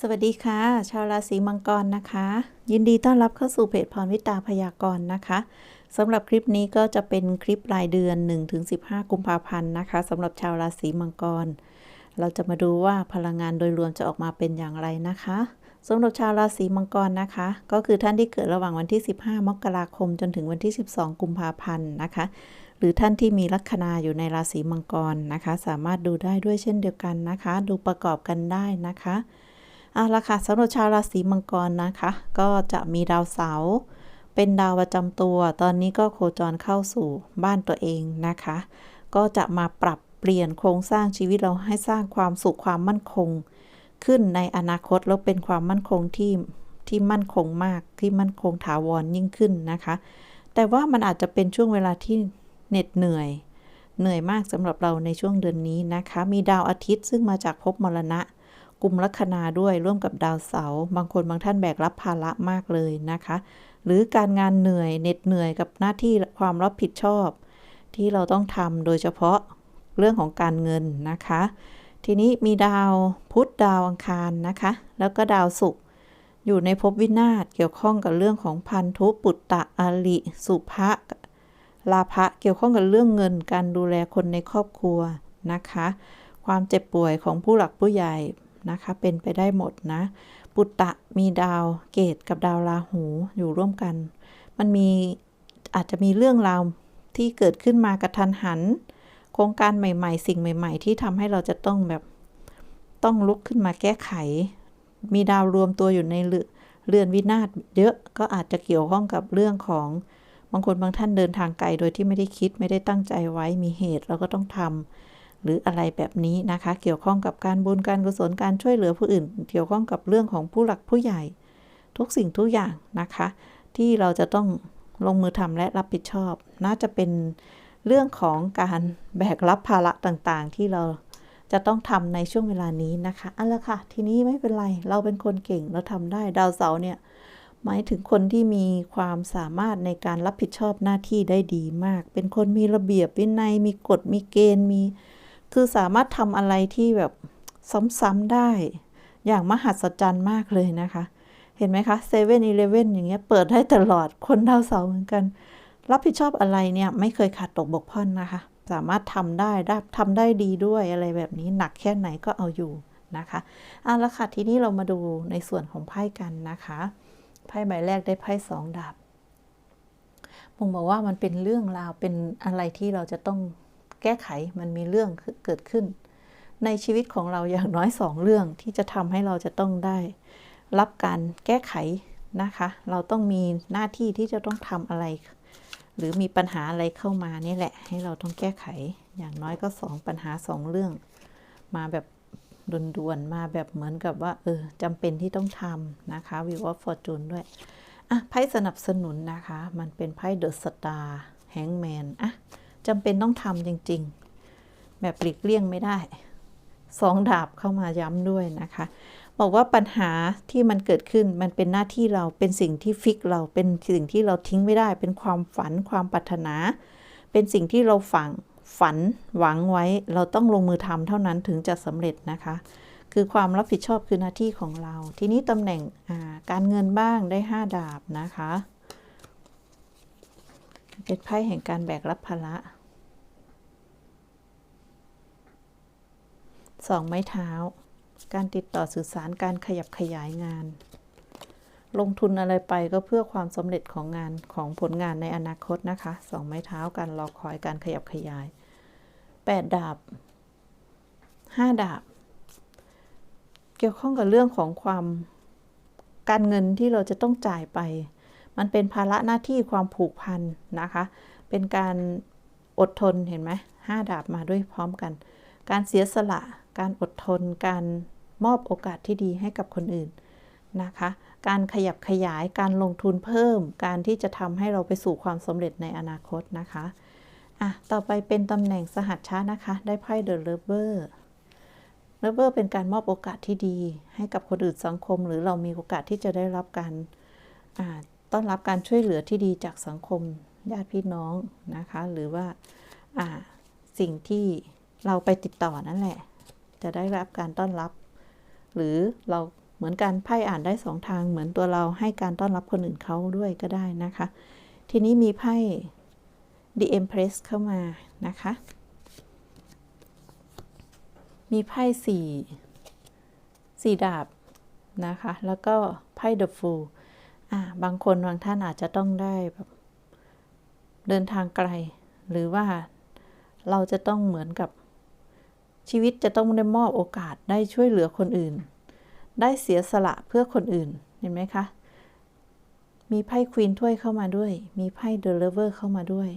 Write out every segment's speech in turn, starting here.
สวัสดีค่ะ ชาวราศีมังกรนะคะ ยินดีต้อนรับเข้าสู่เพจพรวิตาพยากรณ์นะคะสำหรับคลิปนี้ก็จะเป็นคลิปรายเดือน 1-15 กุมภาพันธ์นะคะสำหรับชาวราศีมังกร เราจะมาดูว่าพลังงานโดยรวมจะออกมาเป็นอย่างไรนะคะสำหรับชาวราศีมังกรนะคะ ก็คือท่านที่เกิดระหว่างวันที่ 15 มกราคม จนถึงวันที่ 12 กุมภาพันธ์นะคะ หรือท่านที่มีลัคนาอยู่ในราศีมังกรนะคะ สามารถดูได้ด้วยเช่นเดียวกันนะคะ ดูประกอบกันได้นะคะ เอาละค่ะสำหรับชาวราศีมังกรนะคะ ก็จะมีดาวเสาร์เป็นดาวประจำตัว ตอนนี้ก็โคจรเข้าสู่บ้านตัวเองนะคะ ก็จะมาปรับเปลี่ยนโครงสร้างชีวิตเราให้สร้างความสุขความมั่นคง ขึ้นในอนาคตแล้วเป็นความมั่นคงที่ที่มั่นคงมากที่มั่นคงถาวรยิ่งขึ้นนะคะ แต่ว่ามันอาจจะเป็นช่วงเวลาที่เหน็ดเหนื่อย เหนื่อยมากสำหรับเราในช่วงเดือนนี้นะคะ มีดาวอาทิตย์ซึ่งมาจากภพมรณะ กลุ่มลัคนาด้วยร่วมกับดาวเสาร์บางคนบางท่านแบกรับภาระมากเลยนะคะ หรือการงานเหนื่อยเหน็ดเหนื่อยกับหน้าที่ความรับผิดชอบ ที่เราต้องทำโดยเฉพาะเรื่องของการเงินนะคะ ทีนี้มีดาวพุธดาวอังคารนะคะ แล้วก็ดาวศุกร์อยู่ในภพวินาศเกี่ยวข้องกับเรื่องของพันธุปุตตะอาลิสุภะลาภะเกี่ยวข้องกับเรื่องเงินการดูแลคนในครอบครัวนะคะ ความเจ็บป่วยของผู้หลักผู้ใหญ่ นะคะ เป็นไปได้หมดนะ ปุตตะมีดาวเกตกับดาวราหูอยู่ร่วมกัน มันมีอาจจะมีเรื่องราวที่เกิดขึ้นมากระทันหัน โครงการใหม่ ๆ สิ่งใหม่ ๆ ที่ทำให้เราจะต้องแบบต้องลุกขึ้นมาแก้ไข มีดาวรวมตัวอยู่ในเรือนวินาศเยอะก็อาจจะเกี่ยวข้องกับเรื่องของบางคนบางท่านเดินทางไกลโดยที่ไม่ได้คิดไม่ได้ตั้งใจไว้มีเหตุเราก็ต้องทำ หรืออะไรแบบนี้นะคะ เกี่ยวข้องกับการบุญการกุศลการช่วยเหลือผู้อื่น เกี่ยวข้องกับเรื่องของผู้หลักผู้ใหญ่ ทุกสิ่งทุกอย่างนะคะ ที่เราจะต้องลงมือทำและรับผิดชอบ น่าจะเป็นเรื่องของการแบกรับภาระต่างๆ ที่เราจะต้องทำในช่วงเวลานี้นะคะเอาละค่ะ ทีนี้ไม่เป็นไร เราเป็นคนเก่งเราทำได้ดาวเสาร์เนี่ยหมายถึงคนที่มีความสามารถในการรับผิดชอบหน้าที่ได้ดีมาก เป็นคนมีระเบียบวินัย มีกฎ มีเกณฑ์ มี คือสามารถทำอะไรที่แบบซ้ำๆได้ อย่างมหัศจรรย์มากเลยนะคะ เห็นไหมคะเซเว่นอีเลฟเว่นอย่างเงี้ยเปิดได้ตลอดคนดาวเสาร์เหมือนกัน รับผิดชอบอะไรเนี่ยไม่เคยขาดตกบกพร่องนะคะ สามารถทำได้ได้ทำได้ดีด้วยอะไรแบบนี้หนักแค่ไหนก็เอาอยู่นะคะเอาละค่ะทีนี้เรามาดูในส่วนของไพ่กันนะคะไพ่ใบแรกได้ไพ่สองดาบผมบอกว่ามันเป็นเรื่องราวเป็นอะไรที่เราจะต้อง แก้ไขมันมีเรื่องเกิดขึ้น ในชีวิตของเราอย่างน้อยสองเรื่องที่จะทำให้เราจะต้องได้ รับการแก้ไขนะคะ เราต้องมีหน้าที่ที่จะต้องทำอะไร หรือมีปัญหาอะไรเข้ามานี่แหละ ให้เราต้องแก้ไขอย่างน้อยก็สองปัญหาสองเรื่อง มาแบบด่วนๆมาแบบเหมือนกับว่าเออจำเป็นที่ต้องทำนะคะวิวออฟฟอร์จูนด้วยอะไพ่สนับสนุนนะคะ มันเป็นไพ่เดอะสตาร์แฮงแมนอะ จำเป็นต้องทำจริง ๆ แบบหลีกเลี่ยงไม่ได้สองดาบเข้ามาย้ำด้วยนะคะ บอกว่าปัญหาที่มันเกิดขึ้นมันเป็นหน้าที่เราเป็นสิ่งที่ฟิกเราเป็นสิ่งที่เราทิ้งไม่ได้ เป็นความฝันความปรารถนา เป็นสิ่งที่เราฝังฝันหวังไว้ เราต้องลงมือทำเท่านั้นถึงจะสำเร็จนะคะ คือความรับผิดชอบคือหน้าที่ของเรา ทีนี้ตำแหน่งการเงินบ้างได้ 5 ดาบนะคะ เป็นไพ่แห่งการแบกรับภาระ สองไม้เท้า การติดต่อสื่อสารการขยับขยายงาน ลงทุนอะไรไปก็เพื่อความสำเร็จของงานของผลงานในอนาคตนะคะสองไม้เท้าการรอคอยการขยับขยายแปดดาบห้าดาบ เกี่ยวข้องกับเรื่องของความการเงินที่เราจะต้องจ่ายไป มันเป็นภาระหน้าที่ความผูกพันนะคะ เป็นการอดทนเห็นไหมห้าดาบมาด้วยพร้อมกัน การเสียสละ การอดทน การมอบโอกาสที่ดีให้กับคนอื่นนะคะ การขยับขยาย การลงทุนเพิ่ม การที่จะทำให้เราไปสู่ความสำเร็จในอนาคตนะคะอะต่อไปเป็นตำแหน่งสหัชชานะคะ ได้ไพ่เดอะเลเวอร์เลเวอร์เป็นการมอบโอกาสที่ดี ให้กับคนอื่นสังคม หรือเรามีโอกาสที่จะได้รับการต้อนรับการช่วยเหลือที่ดีจากสังคมญาติพี่น้องนะคะ หรือว่าสิ่งที่ เราไปติดต่อนั่นแหละ จะได้รับการต้อนรับ หรือเราเหมือนกันไพ่อ่านได้สองทาง เหมือนตัวเราให้การต้อนรับคนอื่นเขาด้วยก็ได้นะคะ ทีนี้มีไพ่ The Empress เข้ามานะคะ มีไพ่สี่สี่ดาบนะคะ แล้วก็ไพ่ The Fool อ่าบางคนบางท่านอาจจะต้องได้แบบเดินทางไกล หรือว่าเราจะต้องเหมือนกับ ชีวิตจะต้องได้มอบโอกาสได้ช่วยเหลือคนอื่น ได้เสียสละเพื่อคนอื่น เห็นไหมคะ มีไพ่ควีนถ้วยเข้ามาด้วย มีไพ่เดอะเลเวอร์เข้ามาด้วย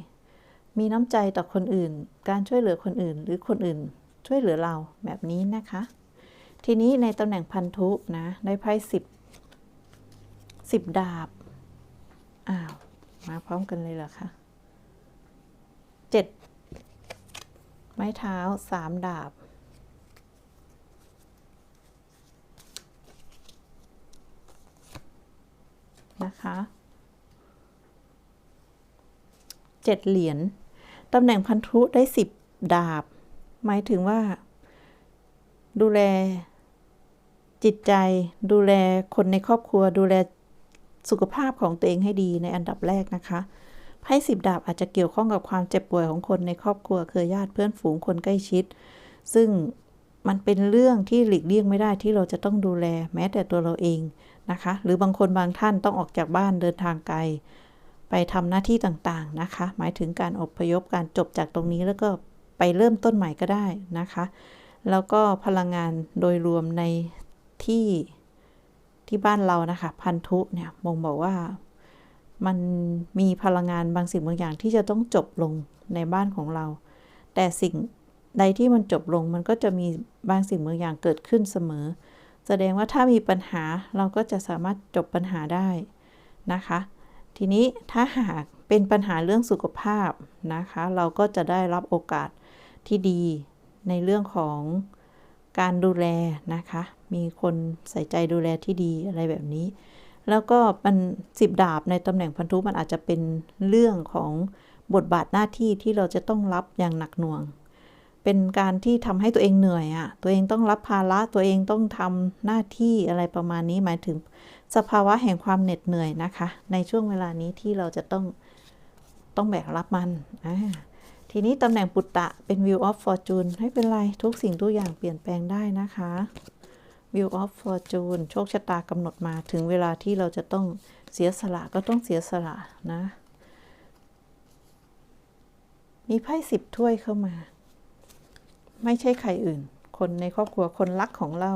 มีน้ำใจต่อคนอื่น การช่วยเหลือคนอื่น หรือคนอื่น ช่วยเหลือเราแบบนี้นะคะ ทีนี้ในตำแหน่งพันธุนะ ได้ไพ่สิบสิบดาบ อ้าว มาพร้อมกันเลยเหรอคะเจ็ด ไม้เท้าสามดาบ นะคะเจ็ดเหรียญตำแหน่งพันธุได้สิบดาบ หมายถึงว่า ดูแลจิตใจดูแลคนในครอบครัวดูแลสุขภาพของตัวเองให้ดีในอันดับแรกนะคะ ไพ่สิบดาบอาจจะเกี่ยวข้องกับความเจ็บป่วยของคนในครอบครัวเครือญาติเพื่อนฝูงคนใกล้ชิด ซึ่งมันเป็นเรื่องที่หลีกเลี่ยงไม่ได้ที่เราจะต้องดูแลแม้แต่ตัวเราเองนะคะ หรือบางคนบางท่านต้องออกจากบ้านเดินทางไกล ไปทำหน้าที่ต่างๆนะคะ หมายถึงการอบพยพการจบจากตรงนี้แล้วก็ไปเริ่มต้นใหม่ก็ได้นะคะ แล้วก็พลังงานโดยรวมในที่ที่บ้านเรานะคะ พันธุเนี่ยมงบอกว่า มันมีพลังงานบางสิ่งบางอย่างที่จะต้องจบลงในบ้านของเรา แต่สิ่งใดที่มันจบลงมันก็จะมีบางสิ่งบางอย่างเกิดขึ้นเสมอ แสดงว่าถ้ามีปัญหาเราก็จะสามารถจบปัญหาได้นะคะ ทีนี้ถ้าหากเป็นปัญหาเรื่องสุขภาพนะคะ เราก็จะได้รับโอกาสที่ดีในเรื่องของการดูแลนะคะ มีคนใส่ใจดูแลที่ดีอะไรแบบนี้ แล้วก็มันสิบดาบในตำแหน่งพันธุมันอาจจะเป็นเรื่องของบทบาทหน้าที่ที่เราจะต้องรับอย่างหนักหน่วง เป็นการที่ทำให้ตัวเองเหนื่อยอะ่ะ ตัวเองต้องรับภาระตัวเองต้องทำหน้าที่อะไรประมาณนี้หมายถึงสภาวะแห่งความเหน็ดเหนื่อยนะคะ ในช่วงเวลานี้ที่เราจะต้องต้องแบกรับมันอ่าทีนี้ตำแหน่งปุตตะเป็น view of fortune ไม่เป็นไร ทุกสิ่งทุกอย่างเปลี่ยนแปลงได้นะคะ Wheel of Fortune โชคชะตากำหนดมาถึงเวลาที่เราจะต้องเสียสละก็ต้องเสียสละนะ มีไพ่สิบถ้วยเข้ามา ไม่ใช่ใครอื่น คนในครอบครัวคนรักของเรา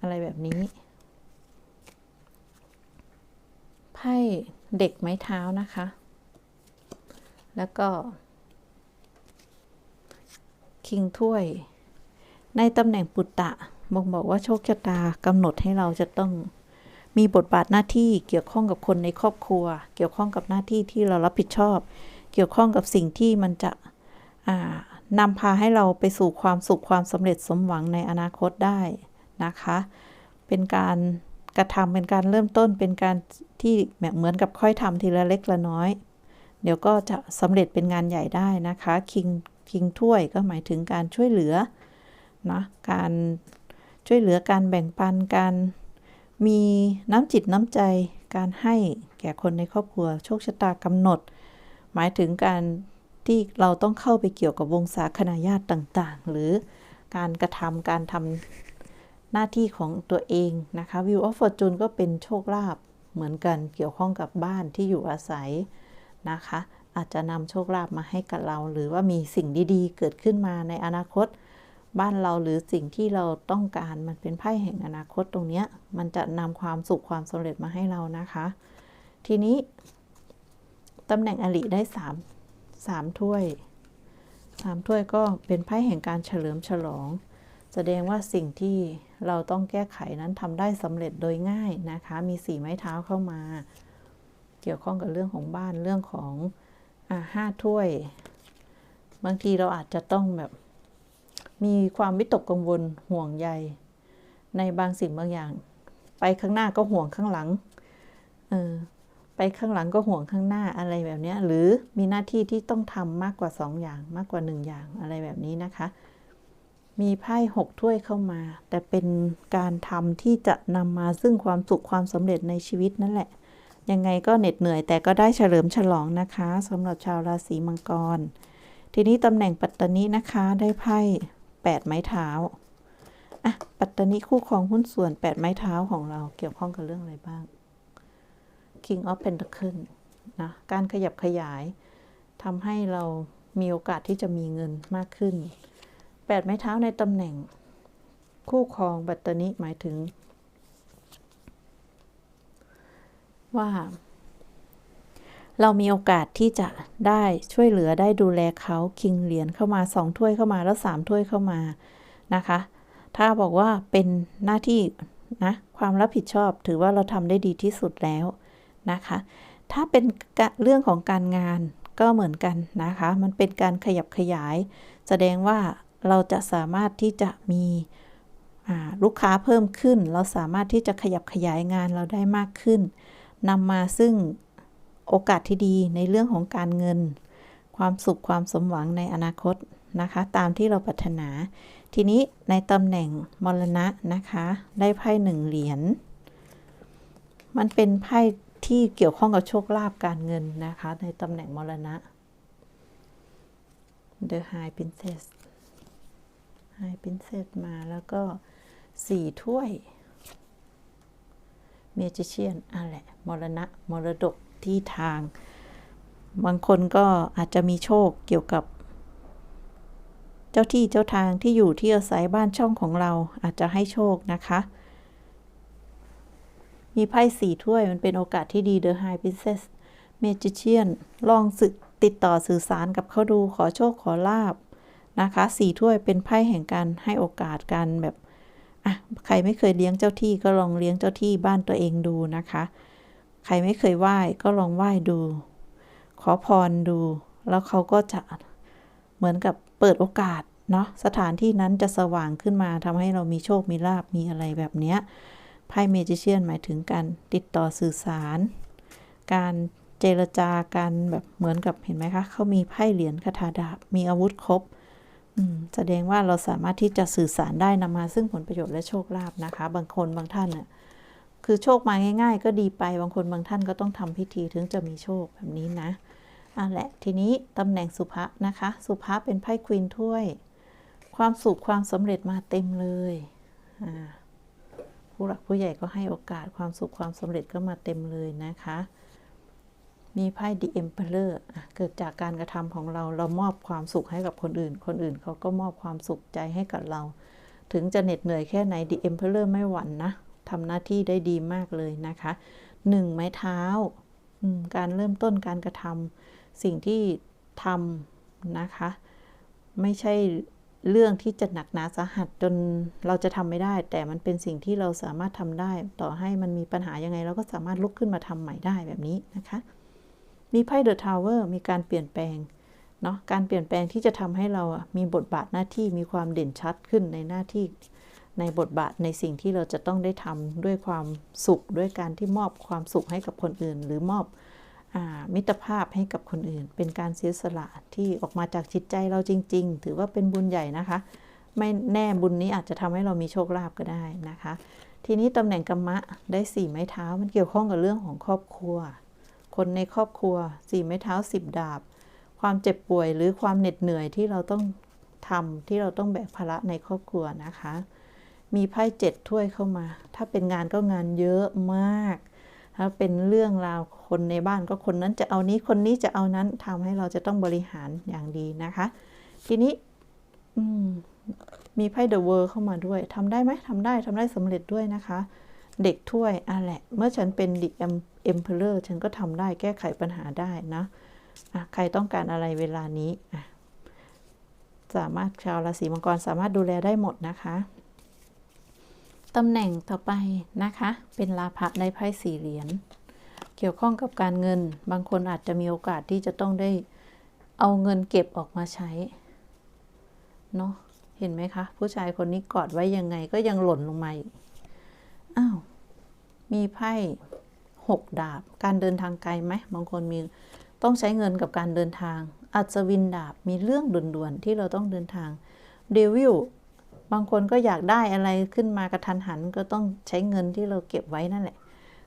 อะไรแบบนี้ ไพ่เด็กไม้เท้านะคะ แล้วก็ คิงถ้วย ในตำแหน่งปุตตะ บ่งบอกว่าโชคชะตากำหนดให้เราจะต้องมีบทบาทหน้าที่เกี่ยวข้องกับคนในครอบครัว เกี่ยวข้องกับหน้าที่ที่เรารับผิดชอบ เกี่ยวข้องกับสิ่งที่มันจะนำพาให้เราไปสู่ความสุขความสำเร็จสมหวังในอนาคตได้นะคะ เป็นการกระทำเป็นการเริ่มต้นเป็นการที่เหมือนกับค่อยทำทีละเล็กละน้อย เดี๋ยวก็จะสำเร็จเป็นงานใหญ่ได้นะคะคิงคิงถ้วยก็หมายถึงการช่วยเหลือนะการ ช่วยเหลือการแบ่งปันการมีน้ำจิตน้ำใจ การให้แก่คนในครอบครัว โชคชะตากำหนด หมายถึงการที่เราต้องเข้าไปเกี่ยวกับวงศาคณาญาติต่างๆ หรือการกระทำการทำหน้าที่ของตัวเองนะคะวิวออฟฟอร์จูนก็เป็นโชคลาภเหมือนกันเกี่ยวข้องกับบ้านที่อยู่อาศัยนะคะ อาจจะนำโชคลาภมาให้กับเรา หรือว่ามีสิ่งดีๆ เกิดขึ้นมาในอนาคต บ้านเราหรือสิ่งที่เราต้องการมันเป็นไพ่แห่งอนาคตตรงนี้มันจะนำความสุขความสำเร็จมาให้เรานะคะ ทีนี้ตำแหน่งอลิได้สามสามถ้วยสามถ้วยก็เป็นไพ่แห่งการเฉลิมฉลอง แสดงว่าสิ่งที่เราต้องแก้ไขนั้นทำได้สำเร็จโดยง่ายนะคะ มีสีไม้เท้าเข้ามา เกี่ยวข้องกับเรื่องของบ้านเรื่องของอ่าห้าถ้วย บางทีเราอาจจะต้องแบบ มีความวิตกกังวลห่วงใย ในบางสิ่งบางอย่าง ไปข้างหน้าก็ห่วงข้างหลังเออไปข้างหลังก็ห่วงข้างหน้าอะไรแบบนี้หรือมีหน้าที่ที่ต้องทำมากกว่า 2 อย่างมากกว่า 1 อย่างอะไรแบบนี้นะคะ มีไพ่หกถ้วยเข้ามา แต่เป็นการทำที่จะนำมาซึ่งความสุขความสำเร็จในชีวิตนั่นแหละ ยังไงก็เหน็ดเหนื่อยแต่ก็ได้เฉลิมฉลองนะคะสำหรับชาวราศีมังกร ทีนี้ตำแหน่งปัตตานีนะคะได้ไพ่ แปดไม้เท้าอะปัตตานีคู่ครองหุ้นส่วนแปดไม้เท้าของเราเกี่ยวข้องกับเรื่องอะไรบ้าง King of Pentacle นะการขยับขยายทำให้เรามีโอกาสที่จะมีเงินมากขึ้นแปดไม้เท้าในตำแหน่ง คู่ครองปัตตานีหมายถึง ว่า เรามีโอกาสที่จะได้ช่วยเหลือได้ดูแลเขาคิงเหรียญเข้ามาสองถ้วยเข้ามาแล้วสามถ้วยเข้ามานะคะ ถ้าบอกว่าเป็นหน้าที่นะความรับผิดชอบถือว่าเราทำได้ดีที่สุดแล้วนะคะ ถ้าเป็นเรื่องของการงานก็เหมือนกันนะคะ มันเป็นการขยับขยาย แสดงว่าเราจะสามารถที่จะมีลูกค้าเพิ่มขึ้น เราสามารถที่จะขยับขยายงานเราได้มากขึ้นนำมาซึ่ง โอกาสที่ดีในเรื่องของการเงิน ความสุขความสมหวังในอนาคตนะคะ ตามที่เราปรารถนา ทีนี้ในตำแหน่งมรณะนะคะ ได้ไพ่หนึ่งเหรียญมันเป็นไพ่ที่เกี่ยวข้องกับโชคลาภการเงินนะคะ ในตำแหน่งมรณะ The High Princess High Princess มาแล้วก็สี่ถ้วย เมจิเชียนอะแหละ มรณะ มรดก ที่ทาง บางคนก็อาจจะมีโชคเกี่ยวกับ เจ้าที่เจ้าทางที่อยู่ที่อาศัยบ้านช่องของเราอาจจะให้โชคนะคะ มีไพ่สี่ถ้วยมันเป็นโอกาสที่ดี The High Princess Magician ลองสึกติดต่อสื่อสารกับเขาดูขอโชคขอลาบนะคะสี่ถ้วยเป็นไพ่แห่งการให้โอกาสกันแบบอะใครไม่เคยเลี้ยงเจ้าที่ก็ลองเลี้ยงเจ้าที่บ้านตัวเองดูนะคะ ใครไม่เคยไหว้ก็ลองไหว้ดู ขอพรดู แล้วเขาก็จะเหมือนกับเปิดโอกาสเนาะสถานที่นั้นจะสว่างขึ้นมาทำให้เรามีโชคมีลาบมีอะไรแบบเนี้ยไพ่เมจิเชียนหมายถึงการติดต่อสื่อสาร การเจรจาการแบบเหมือนกับเห็นไหมคะเขามีไพ่เหรียญคาถาดาบมีอาวุธครบแสดงว่าเราสามารถที่จะสื่อสารได้นำมาซึ่งผลประโยชน์และโชคลาภนะคะ บางคนบางท่านน่ะ คือโชคมาง่าย ๆ ก็ดีไปบางคนบางท่านก็ต้องทำพิธีถึงจะมีโชคแบบนี้นะอะแหละทีนี้ตำแหน่งสุภะนะคะ สุภะเป็นไพ่ควีนถ้วย ความสุขความสำเร็จมาเต็มเลยผู้หลักผู้ใหญ่ก็ให้โอกาสความสุขความสำเร็จก็มาเต็มเลยนะคะ มีไพ่ The Emperor เกิดจากการกระทำของเราเรามอบความสุขให้กับคนอื่น คนอื่นเขาก็มอบความสุขใจให้กับเรา ถึงจะเหน็ดเหนื่อยแค่ไหน The Emperor ไม่หวั่นนะ ทำหน้าที่ได้ดีมากเลยนะคะหนึ่งไม้เท้า การเริ่มต้นการกระทำสิ่งที่ทำนะคะ ไม่ใช่เรื่องที่จะหนักหนาสาหัสจนเราจะทำไม่ได้ แต่มันเป็นสิ่งที่เราสามารถทำได้ ต่อให้มันมีปัญหายังไง เราก็สามารถลุกขึ้นมาทำใหม่ได้แบบนี้นะคะ มีไพ่เดอะทาวเวอร์มีการเปลี่ยนแปลงเนาะการเปลี่ยนแปลงที่จะทำให้เรามีบทบาทหน้าที่มีความเด่นชัดขึ้นในหน้าที่ ในบทบาทในสิ่งที่เราจะต้องได้ทำด้วยความสุขด้วยการที่มอบความสุขให้กับคนอื่น หรือมอบอมิตรภาพให้กับคนอื่น เป็นการเสียสละที่ออกมาจากจิตใจเราจริง ๆ ถือว่าเป็นบุญใหญ่นะคะ ไม่แน่บุญนี้อาจจะทำให้เรามีโชคลาภก็ได้นะคะ ทีนี้ตำแหน่งกรรมะได้สี่ไม้เท้ามันเกี่ยวข้องกับเรื่องของครอบครัว คนในครอบครัวสี่ไม้เท้าสิบดาบ ความเจ็บป่วยหรือความเหน็ดเหนื่อยที่เราต้องทำที่เราต้องแบกภาระในครอบครัวนะคะ มีไพ่เจ็ดถ้วยเข้ามา ถ้าเป็นงานก็งานเยอะมาก ถ้าเป็นเรื่องราวคนในบ้านก็คนนั้นจะเอานี้คนนี้จะเอานั้นทำให้เราจะต้องบริหารอย่างดีนะคะ ทีนี้มีไพ่เดอะเวิร์เข้ามาด้วยทำได้ไหมทำได้ทำได้สำเร็จด้วยนะคะ เด็กถ้วยอะแหละ เมื่อฉันเป็นดิเอ็มเพลเลอร์ฉันก็ทำได้แก้ไขปัญหาได้นะะใครต้องการอะไรเวลานี้สามารถชาวราศีมังกรสามารถดูแลได้หมดนะคะ ตำแหน่งต่อไปนะคะ เป็นลาภะในไพ่สี่เหรียญ เกี่ยวข้องกับการเงิน บางคนอาจจะมีโอกาสที่จะต้องได้เอาเงินเก็บออกมาใช้ เนาะเห็นไหมคะ ผู้ชายคนนี้กอดไว้ยังไงก็ยังหล่นลงมาอีก อ้าว มีไพ่หกดาบ การเดินทางไกลไหมบางคนมีต้องใช้เงินกับการเดินทาง อัศวินดาบมีเรื่องด่วนๆที่เราต้องเดินทางเดวิล บางคนก็อยากได้อะไรขึ้นมากระทันหันก็ต้องใช้เงินที่เราเก็บไว้นั่นแหละ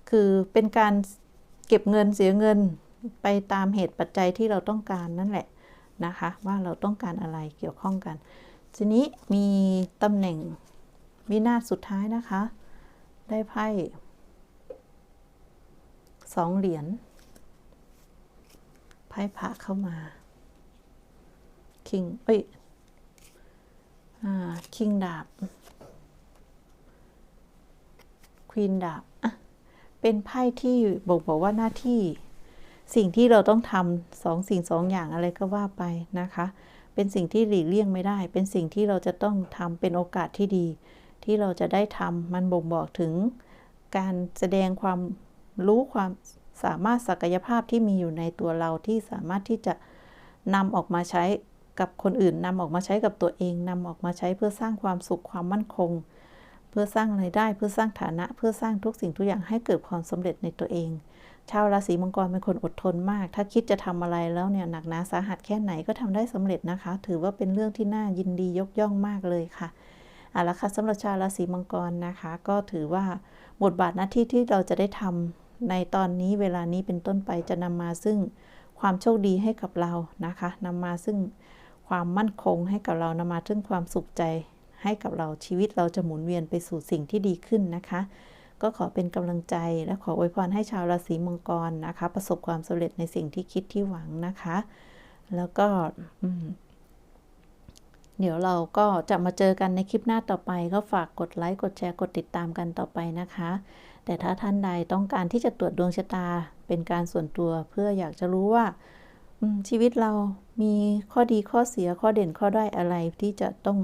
คือเป็นการเก็บเงินเสียเงินไปตามเหตุปัจจัยที่เราต้องการนั่นแหละนะคะ ว่าเราต้องการอะไรเกี่ยวข้องกัน ทีนี้มีตำแหน่งวินาศสุดท้ายนะคะ ได้ไพ่สองเหรียญไพ่พระเข้ามาคิงเอ้ย คิงดาบควีนดาบเป็นไพ่ที่บอกบอกว่าหน้าที่ สิ่งที่เราต้องทำสองสิ่งสองอย่างอะไรก็ว่าไปนะคะ เป็นสิ่งที่หลีกเลี่ยงไม่ได้ เป็นสิ่งที่เราจะต้องทำเป็นโอกาสที่ดี ที่เราจะได้ทำมันบ่งบอกถึงการแสดงความรู้ความสามารถศักยภาพที่มีอยู่ในตัวเราที่สามารถที่จะนำออกมาใช้ กับคนอื่นนำออกมาใช้กับตัวเองนำออกมาใช้เพื่อสร้างความสุขความมั่นคง เพื่อสร้างรายได้เพื่อสร้างฐานะ เพื่อสร้างทุกสิ่งทุกอย่างให้เกิดความสำเร็จในตัวเอง ชาวราศีมังกรเป็นคนอดทนมาก ถ้าคิดจะทำอะไรแล้วเนี่ยหนักหนาสาหัสแค่ไหนก็ทำได้สำเร็จนะคะ ถือว่าเป็นเรื่องที่น่ายินดียกย่องมากเลยค่ะเอาละค่ะสำหรับชาวราศีมังกรนะคะ ก็ถือว่าบทบาทหน้าที่ที่เราจะได้ทำในตอนนี้เวลานี้เป็นต้นไปจะนำมาซึ่งความโชคดีให้กับเรานะคะนำมาซึ่ง ความมั่นคงให้กับเรานำมาซึ่งความสุขใจ ให้กับเราชีวิตเราจะหมุนเวียนไปสู่สิ่งที่ดีขึ้นนะคะ ก็ขอเป็นกำลังใจและขออวยพรให้ชาวราศีมังกรนะคะ ประสบความสำเร็จในสิ่งที่คิดที่หวังนะคะ แล้วก็เดี๋ยวเราก็จะมาเจอกันในคลิปหน้าต่อไป ก็ฝากกดไลค์ กดแชร์ กดติดตามกันต่อไปนะคะ แต่ถ้าท่านใดต้องการที่จะตรวจดวงชะตาเป็นการส่วนตัวเพื่ออยากจะรู้ว่า ชีวิตเรามีข้อดีข้อเสียข้อเด่นข้อด้อยอะไรที่จะต้อง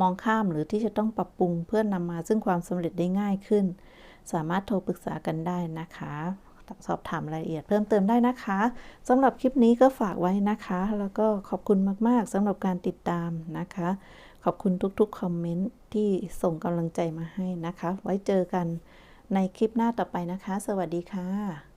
มองข้ามหรือที่จะต้องปรับปรุงเพื่อนำมาซึ่งความสำเร็จได้ง่ายขึ้น สามารถโทรปรึกษากันได้นะคะสอบถามรายละเอียดเพิ่มเติมได้นะคะสำหรับคลิปนี้ก็ฝากไว้นะคะ แล้วก็ขอบคุณมาก ๆสำหรับการติดตามนะคะ ขอบคุณทุกๆคอมเมนต์ที่ส่งกำลังใจมาให้นะคะ ไว้เจอกันในคลิปหน้าต่อไปนะคะ สวัสดีค่ะ